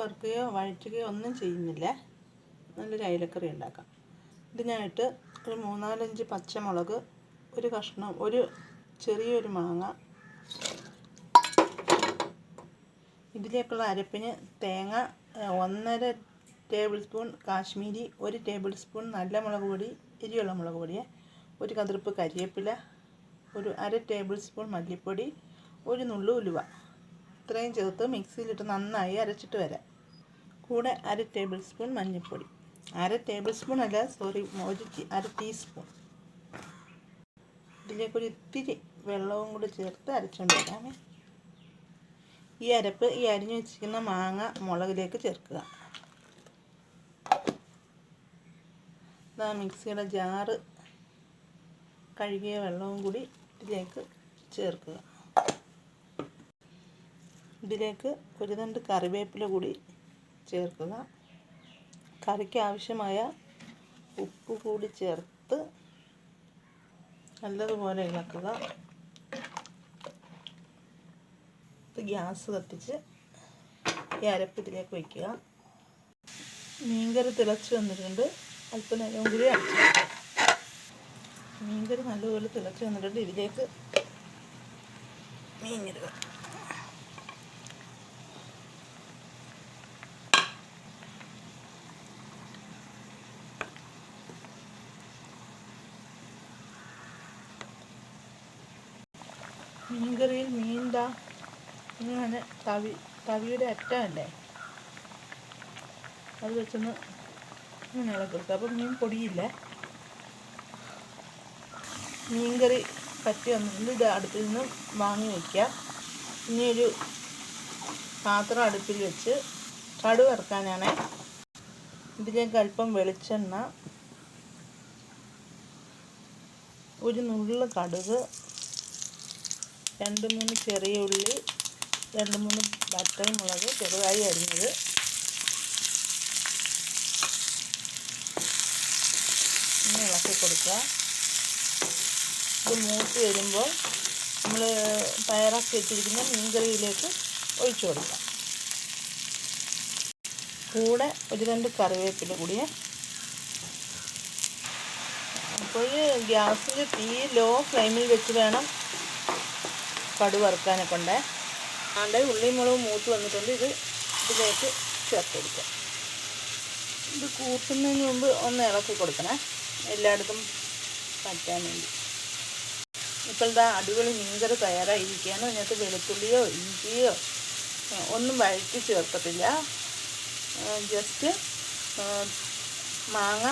വറക്കുകയോ വഴറ്റുകയോ ഒന്നും ചെയ്യുന്നില്ല. നല്ലൊരു അയലക്കറി ഉണ്ടാക്കാം. ഇതിനായിട്ട് ഒരു മൂന്നാലഞ്ച് പച്ചമുളക് ഒരു കഷ്ണം ഒരു ചെറിയൊരു മാങ്ങ. ഇതിലേക്കുള്ള അരപ്പിന് തേങ്ങ ഒന്നര ടേബിൾ സ്പൂൺ കാശ്മീരി ഒരു ടേബിൾ സ്പൂൺ നല്ല മുളക് പൊടി എരിയുള്ള മുളക് പൊടി ഒരു കതിർപ്പ് കരിവേപ്പില ഒരു അര ടേബിൾ സ്പൂൺ മല്ലിപ്പൊടി ഒരു നുള്ളു ഉലുവ. ഇത്രയും ചേർത്ത് മിക്സിയിലിട്ട് നന്നായി അരച്ചിട്ട് വരാം. കൂടെ അര ടേബിൾ സ്പൂൺ മഞ്ഞൾപ്പൊടി. അര ടേബിൾ സ്പൂൺ അല്ല സോറി ഒരു അര ടീസ്പൂൺ. ഇതിലേക്ക് ഒരു ഇത്തിരി വെള്ളവും കൂടി ചേർത്ത് അരച്ചുകൊണ്ട് വരാമേ. ഈ അരപ്പ് ഈ അരിഞ്ഞു വെച്ചിരിക്കുന്ന മാങ്ങ മുളകിലേക്ക് ചേർക്കുക. മിക്സിയുടെ ജാറ് കഴുകിയ വെള്ളവും കൂടി ഇതിലേക്ക് ചേർക്കുക. ഇതിലേക്ക് ഒരു രണ്ട് കറിവേപ്പില കൂടി ചേർക്കുക. കറിക്ക് ആവശ്യമായ ഉപ്പ് കൂടി ചേർത്ത് നല്ലതുപോലെ ഇളക്കുക. ഗ്യാസ് കത്തിച്ച് ഈ അരപ്പ് ഇതിലേക്ക് വയ്ക്കുക. മീൻകറി തിളച്ച് വന്നിട്ടുണ്ട്. അല്പനേരം കൂടി അടച്ചു മീൻകറി നല്ലപോലെ തിളച്ച് വന്നിട്ടുണ്ട്. ഇതിലേക്ക് മീനിടുക മീൻകറിയിൽ മീൻതാ. ഇങ്ങനെ തവി തവിയുടെ അറ്റമല്ലേ അത് വെച്ചൊന്ന് ഇങ്ങനെ ഇളക്കി കൊടുക്കുക അപ്പം മീൻ പൊടിയില്ല. മീൻകറി പറ്റി വന്നിട്ടുണ്ട്. ഇത് അടുപ്പിൽ നിന്ന് വാങ്ങി വയ്ക്കുക ഇനി ഒരു പാത്രം അടുപ്പിൽ വെച്ച് കടു ഇറക്കാനാണ് ഇതിലേക്ക് അല്പം വെളിച്ചെണ്ണ ഒരു നുള്ളു കടുക് രണ്ട് മൂന്ന് ചെറിയ ഉള്ളി രണ്ട് മൂന്ന് ബട്ടർ മുളക് ചെറുതായി അരിഞ്ഞത്. ഇനി ഇളക്കി കൊടുക്കുക. ഇത് മൂത്ത് വരുമ്പോൾ നമ്മൾ തയ്യാറാക്കി വെച്ചിരിക്കുന്ന മീൻകറിയിലേക്ക് ഒഴിച്ചു കൊടുക്കുക. കൂടെ ഒരു രണ്ട് കറിവേപ്പില കൂടിയേ അപ്പോൾ ഗ്യാസിന്റെ തീ ലോ ഫ്ലെയിമിൽ വെച്ച് വേണം കടു വറുക്കാനൊക്കെ കൊണ്ട് ആണ്ട് ഉള്ളിയും മുളകും മൂത്ത് വന്നിട്ടുണ്ട്. ഇത് ഇതിലേക്ക് ചേർത്ത് കൊടുക്കാം. ഇത് കൂട്ടുന്നതിന് മുമ്പ് ഒന്ന് ഇളക്കി കൊടുക്കണേ. എല്ലായിടത്തും പറ്റാൻ വേണ്ടി. ഇപ്പോൾ ഇതാ അടിപൊളി മീൻകറി തയ്യാറായിരിക്കുകയാണ്. അതിനകത്ത് വെളുത്തുള്ളിയോ ഇഞ്ചിയോ ഒന്നും വഴറ്റി ചേർക്കത്തില്ല. ജസ്റ്റ് മാങ്ങ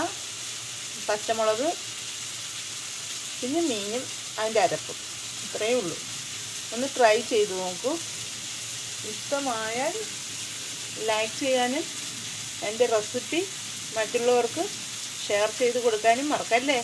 പച്ചമുളക് പിന്നെ മീനും അതിന്റെ അരപ്പും. ഇത്രയേ ഉള്ളൂ. ഒന്ന് ട്രൈ ചെയ്ത് നോക്കൂ. ഇഷ്ടമായാൽ ലൈക്ക് ചെയ്യാനും എന്റെ റെസിപ്പി മറ്റുള്ളവർക്ക് ഷെയർ ചെയ്ത് കൊടുക്കാനും മറക്കല്ലേ?